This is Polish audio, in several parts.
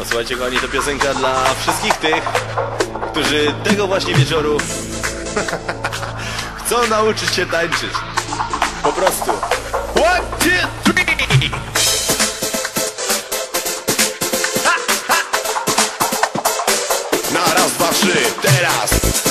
No Posłuchajcie, kochani, to piosenka dla wszystkich tych, którzy tego właśnie wieczoru chcą nauczyć się tańczyć. Po prostu. One, two, three! Ha, ha! Na raz, dwa, trzy, teraz!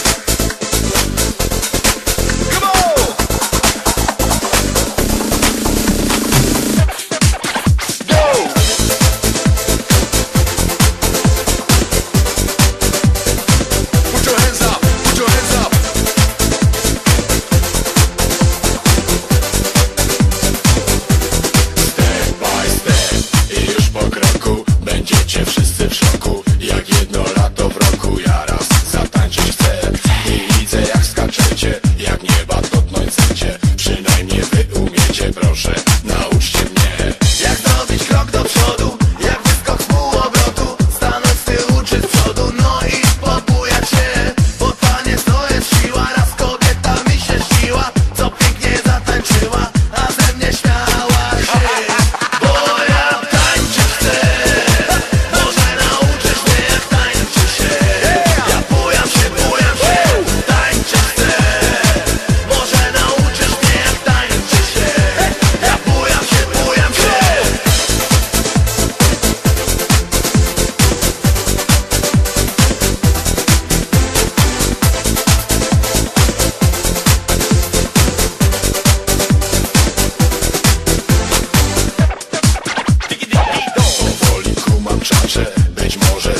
być może.